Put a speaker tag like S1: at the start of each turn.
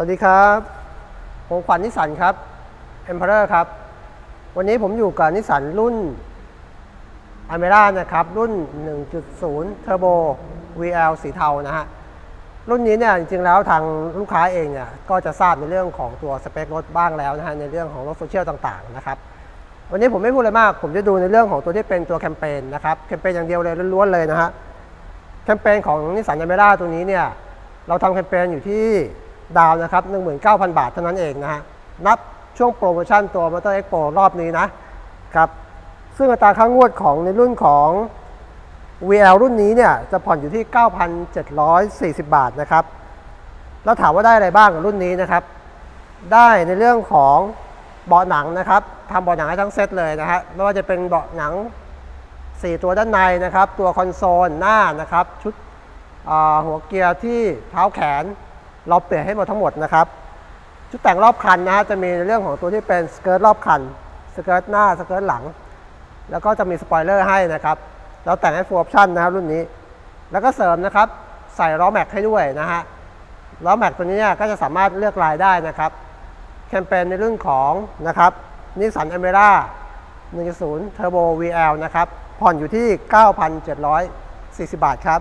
S1: วัสดีครับ ผมขวัญนิสันครับ Emperor ครับ วันนี้ผมอยู่กับนิสสันรุ่น a m e r a นะครับ รุ่น 1.0 Turbo VL สีเทานะฮะ รุ่นนี้เนี่ยจริงๆแล้วทางลูกค้าเองเนี่ยก็จะทราบในเรื่องของตัวสเปครถบ้างแล้วนะฮะ ในเรื่องของรถโซเชียลต่างๆนะครับ วันนี้ผมไม่พูดอะไรมาก ผมจะดูในเรื่องของตัวที่เป็นตัวแคมเปญนะครับ แคมเปญอย่างเดียวเลยล้วนๆเลยนะฮะ แคมเปญของนิสสัน a m e r a ตัวนี้เนี่ยเราทำแคมเปญอยู่ที่ ดาวนะครับ 19,000 บาทเท่านั้นเองนะฮะ นับช่วงโปรโมชั่นตัว Motor Expo รอบนี้นะครับ ซึ่งอัตราค่างวดของในรุ่นของ VL รุ่นนี้เนี่ย จะผ่อนอยู่ที่ 9,740 บาทนะครับ แล้วถามว่าได้อะไรบ้างกับรุ่นนี้นะครับ ได้ในเรื่องของเบาะหนังนะครับทำเบาะหนังให้ทั้งเซตเลยนะฮะ ไม่ว่าจะเป็นเบาะหนัง 4 ตัวด้านในนะครับ ตัวคอนโซลหน้านะครับ ชุดหัวเกียร์ที่เท้าแขน เราเปลี่ยนให้หมดทั้งหมดนะครับ ชุดแต่งรอบคันนะจะมีในเรื่องของตัวที่เป็นสเกิร์ตรอบคัน สเกิร์ตหน้า สเกิร์ตหลัง แล้วก็จะมีสปอยเลอร์ให้นะครับ เราแต่งให้ฟูลออปชั่นนะครับรุ่นนี้ แล้วก็เสริมนะครับ ใส่ล้อแม็กให้ด้วยนะฮะ ล้อแม็กตัวนี้เนี่ยก็จะสามารถเลือกลายได้นะครับ แคมเปญในเรื่องของนะครับนิสสันอเมร่า1.0 Turbo VL นะครับ ผ่อนอยู่ที่ 9,740 บาทครับ